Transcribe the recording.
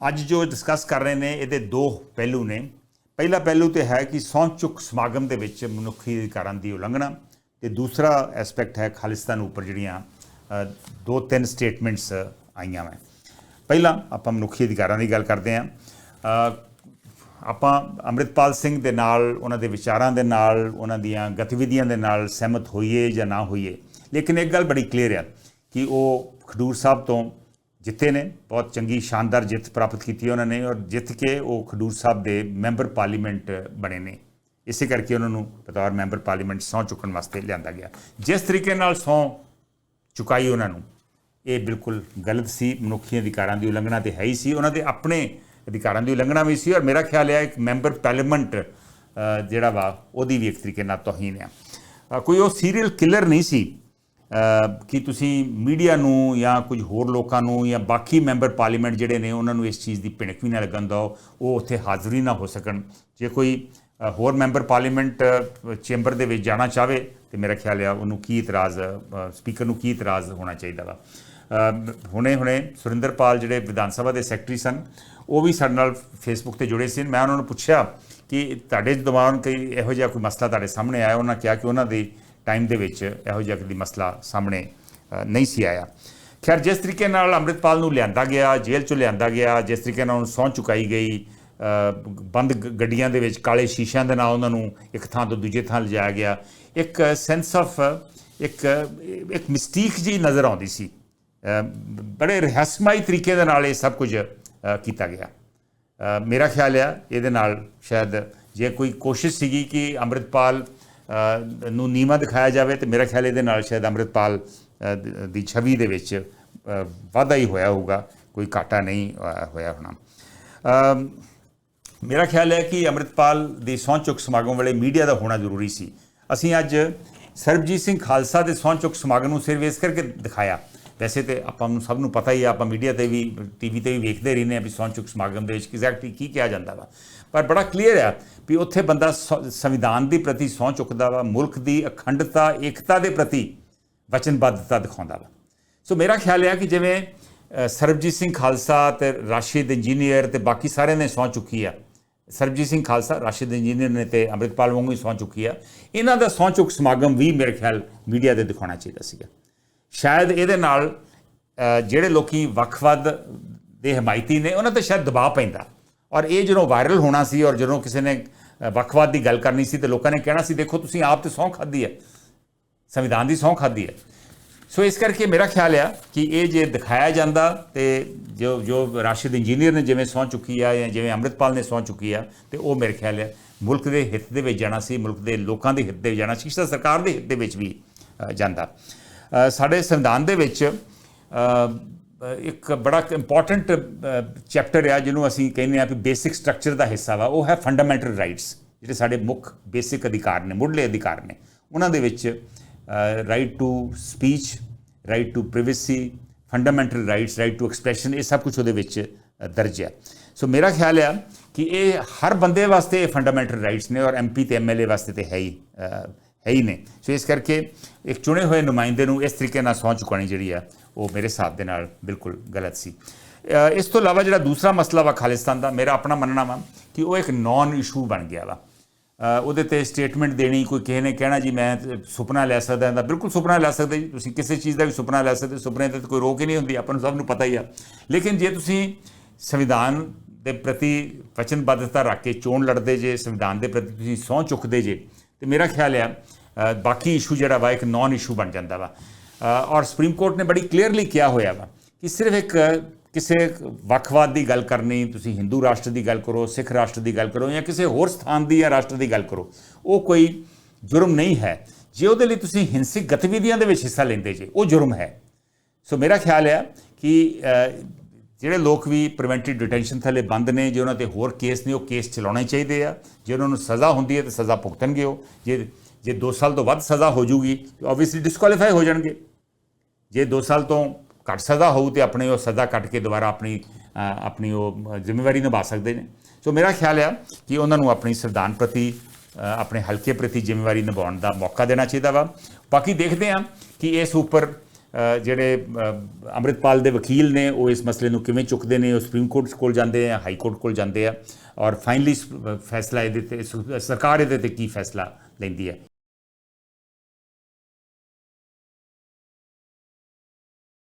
ਅੱਜ ਜੋ ਡਿਸਕਸ ਕਰ ਰਹੇ ਨੇ, ਇਹਦੇ ਦੋ ਪਹਿਲੂ ਨੇ। ਪਹਿਲਾ ਪਹਿਲੂ ਤੇ ਹੈ ਕਿ ਸਹੁੰ ਚੁੱਕ ਸਮਾਗਮ ਦੇ ਵਿੱਚ ਮਨੁੱਖੀ ਅਧਿਕਾਰਾਂ ਦੀ ਉਲੰਘਣਾ ਤੇ ਦੂਸਰਾ ਐਸਪੈਕਟ ਹੈ ਖਾਲਿਸਤਾਨ ਉੱਪਰ ਜਿਹੜੀਆਂ ਦੋ ਤਿੰਨ ਸਟੇਟਮੈਂਟਸ ਆਈਆਂ ਮੈਂ ਪਹਿਲਾਂ ਆਪਾਂ ਮਨੁੱਖੀ ਅਧਿਕਾਰਾਂ ਦੀ ਗੱਲ ਕਰਦੇ ਹਾਂ। ਆਪਾਂ ਅੰਮ੍ਰਿਤਪਾਲ ਸਿੰਘ ਦੇ ਨਾਲ, ਉਹਨਾਂ ਦੇ ਵਿਚਾਰਾਂ ਦੇ ਨਾਲ, ਉਹਨਾਂ ਦੀਆਂ ਗਤੀਵਿਧੀਆਂ ਦੇ ਨਾਲ ਸਹਿਮਤ ਹੋਈਏ ਜਾਂ ਨਾ ਹੋਈਏ। ਲੇਕਿਨ ਇੱਕ ਗੱਲ ਬੜੀ ਕਲੀਅਰ ਹੈ ਕਿ ਉਹ ਖਡੂਰ ਸਾਹਿਬ ਤੋਂ ਜਿੱਤੇ ਨੇ, ਬਹੁਤ ਚੰਗੀ ਸ਼ਾਨਦਾਰ ਜਿੱਤ ਪ੍ਰਾਪਤ ਕੀਤੀ ਉਹਨਾਂ ਨੇ ਔਰ ਜਿੱਤ ਕੇ ਉਹ ਖਡੂਰ ਸਾਹਿਬ ਦੇ ਮੈਂਬਰ ਪਾਰਲੀਮੈਂਟ ਬਣੇ ਨੇ। ਇਸੇ ਕਰਕੇ ਉਹਨਾਂ ਨੂੰ ਬਤੌਰ ਮੈਂਬਰ ਪਾਰਲੀਮੈਂਟ ਸਹੁੰ ਚੁੱਕਣ ਵਾਸਤੇ ਲਿਆਂਦਾ ਗਿਆ। ਜਿਸ ਤਰੀਕੇ ਨਾਲ ਸਹੁੰ ਚੁਕਾਈ ਉਹਨਾਂ ਨੂੰ, ਇਹ ਬਿਲਕੁਲ ਗਲਤ ਸੀ। ਮਨੁੱਖੀ ਅਧਿਕਾਰਾਂ ਦੀ ਉਲੰਘਣਾ ਤੇ ਹੈ ਹੀ ਸੀ। ਉਹਨਾਂ ਦੇ ਆਪਣੇ ਅਧਿਕਾਰਾਂ ਦੀ ਉਲੰਘਣਾ ਵੀ ਸੀ ਔਰ ਮੇਰਾ ਖਿਆਲ ਹੈ ਇੱਕ ਮੈਂਬਰ ਪਾਰਲੀਮੈਂਟ ਜਿਹੜਾ ਵਾ, ਉਹਦੀ ਵੀ ਇੱਕ ਤਰੀਕੇ ਨਾਲ ਤੋਹੀਨ ਆ। ਕੋਈ ਉਹ ਸੀਰੀਅਲ ਕਿਲਰ ਨਹੀਂ ਸੀ। ਕਿ ਤੁਸੀਂ ਮੀਡੀਆ ਨੂੰ ਜਾਂ ਕੁਝ ਹੋਰ ਲੋਕਾਂ ਨੂੰ ਜਾਂ ਬਾਕੀ ਮੈਂਬਰ ਪਾਰਲੀਮੈਂਟ ਜਿਹੜੇ ਨੇ ਉਹਨਾਂ ਨੂੰ ਇਸ ਚੀਜ਼ ਦੀ ਭਿਣਕ ਵੀ ਨਾ ਲੱਗਣ ਦਿਓ, ਉਹ ਉੱਥੇ ਹਾਜ਼ਰੀ ਨਾ ਹੋ ਸਕਣ। ਜੇ ਕੋਈ ਹੋਰ ਮੈਂਬਰ ਪਾਰਲੀਮੈਂਟ ਚੈਂਬਰ ਦੇ ਵਿੱਚ ਜਾਣਾ ਚਾਹਵੇ, ਤੇ ਮੇਰਾ ਖਿਆਲ ਆ ਉਹਨੂੰ ਕੀ ਇਤਰਾਜ਼ ਸਪੀਕਰ ਨੂੰ ਕੀ ਇਤਰਾਜ਼ ਹੋਣਾ ਚਾਹੀਦਾ ਵਾ। ਹੁਣੇ ਹੁਣੇ ਸੁਰਿੰਦਰਪਾਲ ਜਿਹੜੇ ਵਿਧਾਨ ਸਭਾ ਦੇ ਸੈਕਟਰੀ ਸਨ, ਉਹ ਵੀ ਸਾਡੇ ਨਾਲ ਫੇਸਬੁੱਕ ਤੇ ਜੁੜੇ ਸੀ। ਮੈਂ ਉਹਨਾਂ ਨੂੰ ਪੁੱਛਿਆ ਕਿ ਤੁਹਾਡੇ ਦੌਰਾਨ ਕੋਈ ਇਹੋ ਜਿਹਾ ਕੋਈ ਮਸਲਾ ਤੁਹਾਡੇ ਸਾਹਮਣੇ ਆਇਆ? ਉਹਨਾਂ ਕਿਹਾ ਕਿ ਉਹਨਾਂ ਦੇ ਟਾਈਮ ਦੇ ਵਿੱਚ ਇਹੋ ਜਿਹਾ ਕੋਈ ਮਸਲਾ ਸਾਹਮਣੇ ਨਹੀਂ ਸੀ ਆਇਆ। ਖੈਰ, ਜਿਸ ਤਰੀਕੇ ਨਾਲ ਅੰਮ੍ਰਿਤਪਾਲ ਨੂੰ ਲਿਆਂਦਾ ਗਿਆ, ਜੇਲ੍ਹ ਚੋਂ ਲਿਆਂਦਾ ਗਿਆ, ਜਿਸ ਤਰੀਕੇ ਨਾਲ ਉਹਨੂੰ ਸਹੁੰ ਚੁਕਾਈ ਗਈ ਬੰਦ ਗੱਡੀਆਂ ਦੇ ਵਿੱਚ ਕਾਲੇ ਸ਼ੀਸ਼ਿਆਂ ਦੇ ਨਾਲ ਉਹਨਾਂ ਨੂੰ ਇੱਕ ਥਾਂ ਤੋਂ ਦੂਜੇ ਥਾਂ ਲਿਜਾਇਆ ਗਿਆ, ਇੱਕ ਸੈਂਸ ਆਫ ਇੱਕ ਇੱਕ ਮਿਸਟੀਕ ਜੀ ਨਜ਼ਰ ਆਉਂਦੀ ਸੀ। ਬੜੇ ਰਹੱਸਮਈ ਤਰੀਕੇ ਦੇ ਨਾਲ ਇਹ ਸਭ ਕੁਝ ਕੀਤਾ ਗਿਆ। ਮੇਰਾ ਖਿਆਲ ਆ ਇਹਦੇ ਨਾਲ ਸ਼ਾਇਦ ਜੇ ਕੋਈ ਕੋਸ਼ਿਸ਼ ਸੀਗੀ ਕਿ ਅੰਮ੍ਰਿਤਪਾਲ ਨੂੰ ਨੀਵਾ ਦਿਖਾਇਆ ਜਾਵੇ ਤੇ ਮੇਰਾ ਖਿਆਲ ਇਹਦੇ ਨਾਲ ਸ਼ਾਇਦ ਅੰਮ੍ਰਿਤਪਾਲ ਦੀ ਛਵੀ ਦੇ ਵਿੱਚ ਵਾਧਾ ਹੀ ਹੋਇਆ ਹੋਊਗਾ, ਕੋਈ ਘਾਟਾ ਨਹੀਂ ਹੋਇਆ ਹੋਣਾ। ਮੇਰਾ ਖਿਆਲ ਹੈ ਕਿ ਅੰਮ੍ਰਿਤਪਾਲ ਦੀ ਸਹੁੰ ਚੁੱਕ ਸਮਾਗਮ ਵੇਲੇ ਮੀਡੀਆ ਦਾ ਹੋਣਾ ਜ਼ਰੂਰੀ ਸੀ। ਅਸੀਂ ਅੱਜ ਸਰਬਜੀਤ ਸਿੰਘ ਖਾਲਸਾ ਦੇ ਸਹੁੰ ਚੁੱਕ ਸਮਾਗਮ ਨੂੰ ਸਿਰਫ ਇਸ ਕਰਕੇ ਦਿਖਾਇਆ ਵੈਸੇ ਤੇ ਆਪਾਂ ਨੂੰ ਸਭ ਨੂੰ ਪਤਾ ਹੀ ਆ, ਆਪਾਂ ਮੀਡੀਆ ਤੇ ਵੀ ਟੀਵੀ ਤੇ ਵੀ ਵੇਖਦੇ ਰਹਿੰਦੇ ਆ ਵੀ ਸਹੁੰ ਚੁੱਕ ਸਮਾਗਮ ਦੇ ਵਿੱਚ ਐਗਜ਼ੈਕਟਲੀ ਕੀ ਕਿਹਾ ਜਾਂਦਾ ਵਾ। ਪਰ ਬੜਾ ਕਲੀਅਰ ਆ ਵੀ ਉੱਥੇ ਬੰਦਾ ਸ- ਸੰਵਿਧਾਨ ਦੇ ਪ੍ਰਤੀ ਸਹੁੰ ਚੁੱਕਦਾ ਵਾ, ਮੁਲਕ ਦੀ ਅਖੰਡਤਾ, ਏਕਤਾ ਦੇ ਪ੍ਰਤੀ ਵਚਨਬੱਧਤਾ ਦਿਖਾਉਂਦਾ ਵਾ। ਸੋ ਮੇਰਾ ਖਿਆਲ ਹੈ ਕਿ ਜਿਵੇਂ ਸਰਬਜੀਤ ਸਿੰਘ ਖਾਲਸਾ ਤੇ ਰਾਸ਼ਿਦ ਇੰਜੀਨੀਅਰ ਤੇ ਬਾਕੀ ਸਾਰਿਆਂ ਨੇ ਸਹੁੰ ਚੁੱਕੀ ਆ। ਸਰਬਜੀਤ ਸਿੰਘ ਖਾਲਸਾ, ਰਾਸ਼ਿਦ ਇੰਜੀਨੀਅਰ ਨੇ ਤੇ ਅੰਮ੍ਰਿਤਪਾਲ ਵਾਂਗੂ ਹੀ ਸਹੁੰ ਚੁੱਕੀ ਆ। ਇਹਨਾਂ ਦਾ ਸਹੁੰ ਚੁੱਕ ਸਮਾਗਮ ਵੀ ਮੇਰੇ ਖਿਆਲ ਮੀਡੀਆ ਤੇ ਦਿਖਾਉਣਾ ਚਾਹੀਦਾ ਸੀਗਾ। ਸ਼ਾਇਦ ਇਹਦੇ ਨਾਲ ਜਿਹੜੇ ਲੋਕੀ ਵੱਖਵਾਦ ਦੇ ਹਮਾਇਤੀ ਨੇ, ਉਹਨਾਂ ਤੇ ਸ਼ਾਇਦ ਦਬਾਅ ਪੈਂਦਾ। ਔਰ ਇਹ ਜਦੋਂ ਵਾਇਰਲ ਹੋਣਾ ਸੀ ਔਰ ਜਦੋਂ ਕਿਸੇ ਨੇ ਵੱਖਵਾਦ ਦੀ ਗੱਲ ਕਰਨੀ ਸੀ ਤੇ ਲੋਕਾਂ ਨੇ ਕਹਿਣਾ ਸੀ, ਦੇਖੋ, ਤੁਸੀਂ ਆਪ ਤੇ ਸਹੁੰ ਖਾਧੀ ਹੈ। ਸੰਵਿਧਾਨ ਦੀ ਸਹੁੰ ਖਾਧੀ ਹੈ। ਸੋ ਇਸ ਕਰਕੇ ਮੇਰਾ ਖਿਆਲ ਆ ਕਿ ਇਹ ਜੇ ਦਿਖਾਇਆ ਜਾਂਦਾ ਤੇ ਜੋ ਜੋ ਰਾਸ਼ਿਦ ਇੰਜੀਨੀਅਰ ਨੇ ਜਿਵੇਂ ਸਹੁੰ ਚੁੱਕੀ ਆ ਜਾਂ ਜਿਵੇਂ ਅੰਮ੍ਰਿਤਪਾਲ ਨੇ ਸਹੁੰ ਚੁੱਕੀ ਆ, ਤੇ ਉਹ ਮੇਰੇ ਖਿਆਲ ਆ ਮੁਲਕ ਦੇ ਹਿੱਤ ਦੇ ਵਿੱਚ ਜਾਣਾ ਸੀ, ਮੁਲਕ ਦੇ ਲੋਕਾਂ ਦੇ ਹਿੱਤ ਦੇ ਵਿੱਚ ਜਾਣਾ ਸੀ ਸਰਕਾਰ ਦੇ ਹਿੱਤ ਦੇ ਵਿੱਚ ਵੀ ਜਾਂਦਾ। ਸਾਡੇ ਸੰਵਿਧਾਨ ਦੇ ਵਿੱਚ ਇੱਕ ਬੜਾ ਇੰਪੋਰਟੈਂਟ ਚੈਪਟਰ ਆ ਜਿਹਨੂੰ ਅਸੀਂ ਕਹਿੰਦੇ ਆ ਕਿ ਬੇਸਿਕ ਸਟਰਕਚਰ ਦਾ ਹਿੱਸਾ ਵਾ, ਉਹ ਹੈ ਫੰਡਾਮੈਂਟਲ ਰਾਈਟਸ ਜਿਹੜੇ ਸਾਡੇ ਮੁੱਖ ਬੇਸਿਕ ਅਧਿਕਾਰ ਨੇ, ਮੁੱਢਲੇ ਅਧਿਕਾਰ ਨੇ। ਉਹਨਾਂ ਦੇ ਵਿੱਚ right to speech right to privacy fundamental rights right to expression ਇਹ ਸਭ ਕੁਝ ਉਹਦੇ ਵਿੱਚ ਦਰਜ ਹੈ। ਸੋ ਮੇਰਾ ਖਿਆਲ ਆ ਕਿ ਇਹ ਹਰ ਬੰਦੇ ਵਾਸਤੇ ਫੰਡਾਮੈਂਟਲ ਰਾਈਟਸ ਨੇ ਔਰ ਐਮਪੀ ਤੇ ਐਮਐਲਏ ਵਾਸਤੇ ਤੇ ਹੈ ਹੀ ਹੈ ਹੀ ਨੇ ਸੋ ਇਸ ਕਰਕੇ ਇੱਕ ਚੁਣੇ ਹੋਏ ਨੁਮਾਇੰਦੇ ਨੂੰ ਇਸ ਤਰੀਕੇ ਨਾਲ ਸਹੁੰ ਚੁਕਾਣੀ ਜਿਹੜੀ ਆ, ਉਹ ਮੇਰੇ ਹਿਸਾਬ ਦੇ ਨਾਲ ਬਿਲਕੁਲ ਗਲਤ ਸੀ। ਇਸ ਤੋਂ ਇਲਾਵਾ ਜਿਹੜਾ ਦੂਸਰਾ ਮਸਲਾ ਵਾ ਖਾਲਿਸਤਾਨ ਦਾ, ਮੇਰਾ ਆਪਣਾ ਮੰਨਣਾ ਵਾ ਕਿ ਉਹ ਇੱਕ ਨੌਨ ਇਸ਼ੂ ਬਣ ਗਿਆ ਵਾ। ਉਹਦੇ ਤੇ ਸਟੇਟਮੈਂਟ ਦੇਣੀ, ਕੋਈ ਕਿਸੇ ਨੇ ਕਹਿਣਾ ਜੀ, ਮੈਂ ਤੇ ਸੁਪਨਾ ਲੈ ਸਕਦਾ ਹਾਂ ਤਾਂ ਬਿਲਕੁਲ ਸੁਪਨਾ ਲੈ ਸਕਦੇ ਜੀ। ਤੁਸੀਂ ਕਿਸੇ ਚੀਜ਼ ਦਾ ਵੀ ਸੁਪਨਾ ਲੈ ਸਕਦੇ, ਸੁਪਨੇ ਤੇ ਤਾਂ ਕੋਈ ਰੋਕ ਹੀ ਨਹੀਂ ਹੁੰਦੀ, ਆਪਾਂ ਨੂੰ ਸਭ ਨੂੰ ਪਤਾ ਹੀ ਆ। ਲੇਕਿਨ ਜੇ ਤੁਸੀਂ ਸੰਵਿਧਾਨ ਦੇ ਪ੍ਰਤੀ ਵਚਨਬੱਧਤਾ ਰੱਖ ਕੇ ਚੋਣ ਲੜਦੇ ਜੇ, ਸੰਵਿਧਾਨ ਦੇ ਪ੍ਰਤੀ ਤੁਸੀਂ ਸਹੁੰ ਚੁੱਕਦੇ ਜੇ ਤੇ ਮੇਰਾ ਖਿਆਲ ਆ ਬਾਕੀ ਇਸ਼ੂ ਜਿਹੜਾ ਵਾ, ਇੱਕ ਨਾਨ ਇਸ਼ੂ ਬਣ ਜਾਂਦਾ ਵਾ। ਔਰ ਸੁਪਰੀਮ ਕੋਰਟ ਨੇ ਬੜੀ ਕਲੀਅਰਲੀ ਕਿਹਾ ਹੋਇਆ ਵਾ ਕਿ ਸਿਰਫ ਇੱਕ ਕਿਸੇ ਵੱਖਵਾਦ ਦੀ ਗੱਲ ਕਰਨੀ, ਤੁਸੀਂ ਹਿੰਦੂ ਰਾਸ਼ਟਰ ਦੀ ਗੱਲ ਕਰੋ ਸਿੱਖ ਰਾਸ਼ਟਰ ਦੀ ਗੱਲ ਕਰੋ ਜਾਂ ਕਿਸੇ ਹੋਰ ਸਥਾਨ ਦੀ ਜਾਂ ਰਾਸ਼ਟਰ ਦੀ ਗੱਲ ਕਰੋ, ਉਹ ਕੋਈ ਜੁਰਮ ਨਹੀਂ ਹੈ। ਜੇ ਉਹਦੇ ਲਈ ਤੁਸੀਂ ਹਿੰਸਕ ਗਤੀਵਿਧੀਆਂ ਦੇ ਵਿੱਚ ਹਿੱਸਾ ਲੈਂਦੇ ਜੇ, ਉਹ ਜੁਰਮ ਹੈ। ਸੋ ਮੇਰਾ ਖਿਆਲ ਹੈ ਕਿ ਜਿਹੜੇ ਲੋਕ ਵੀ ਪ੍ਰੀਵੈਂਟਿਵ ਡਿਟੈਂਸ਼ਨ ਥੱਲੇ ਬੰਦ ਨੇ, ਜੇ ਉਹਨਾਂ ਤੇ ਹੋਰ ਕੇਸ ਨੇ, ਉਹ ਕੇਸ ਚਲਾਉਣੇ ਚਾਹੀਦੇ ਆ। ਜੇ ਉਹਨਾਂ ਨੂੰ ਸਜ਼ਾ ਹੁੰਦੀ ਹੈ, ਤਾਂ ਸਜ਼ਾ ਭੁਗਤਣਗੇ ਉਹ। ਜੇ ਜੇ 2 ਸਾਲ ਤੋਂ ਵੱਧ ਸਜ਼ਾ ਹੋ ਜੂਗੀ, ਤਾਂ ਆਬਵੀਅਸਲੀ ਡਿਸਕੁਆਲੀਫਾਈ ਹੋ ਜਾਣਗੇ। ਜੇ 2 ਸਾਲ ਤੋਂ ਘੱਟ ਸਜ਼ਾ ਹੋਊ, ਤੇ ਆਪਣੇ ਉਹ ਸਜ਼ਾ ਕੱਟ ਕੇ ਦੁਬਾਰਾ ਆਪਣੀ ਆਪਣੀ ਉਹ ਜ਼ਿੰਮੇਵਾਰੀ ਨਿਭਾ ਸਕਦੇ ਨੇ। ਸੋ ਮੇਰਾ ਖਿਆਲ ਆ ਕਿ ਉਹਨਾਂ ਨੂੰ ਆਪਣੀ ਸੰਵਿਧਾਨ ਪ੍ਰਤੀ ਆਪਣੇ ਹਲਕੇ ਪ੍ਰਤੀ ਜ਼ਿੰਮੇਵਾਰੀ ਨਿਭਾਉਣ ਦਾ ਮੌਕਾ ਦੇਣਾ ਚਾਹੀਦਾ ਵਾ। ਬਾਕੀ ਦੇਖਦੇ ਹਾਂ ਕਿ ਇਸ ਉੱਪਰ ਜਿਹੜੇ ਅ, ਅੰਮ੍ਰਿਤਪਾਲ ਦੇ ਵਕੀਲ ਨੇ ਉਹ ਇਸ ਮਸਲੇ ਨੂੰ ਕਿਵੇਂ ਚੁੱਕਦੇ ਨੇ ਉਹ ਸੁਪਰੀਮ ਕੋਰਟ ਕੋਲ ਜਾਂਦੇ ਆ ਹਾਈ ਕੋਰਟ ਕੋਲ ਜਾਂਦੇ ਆ ਔਰ ਫਾਈਨਲੀ ਫੈਸਲਾ ਇਹਦੇ ਤੇ ਸਰਕਾਰ ਇਹਦੇ ਤੇ ਕੀ ਫੈਸਲਾ ਲੈਂਦੀ ਹੈ?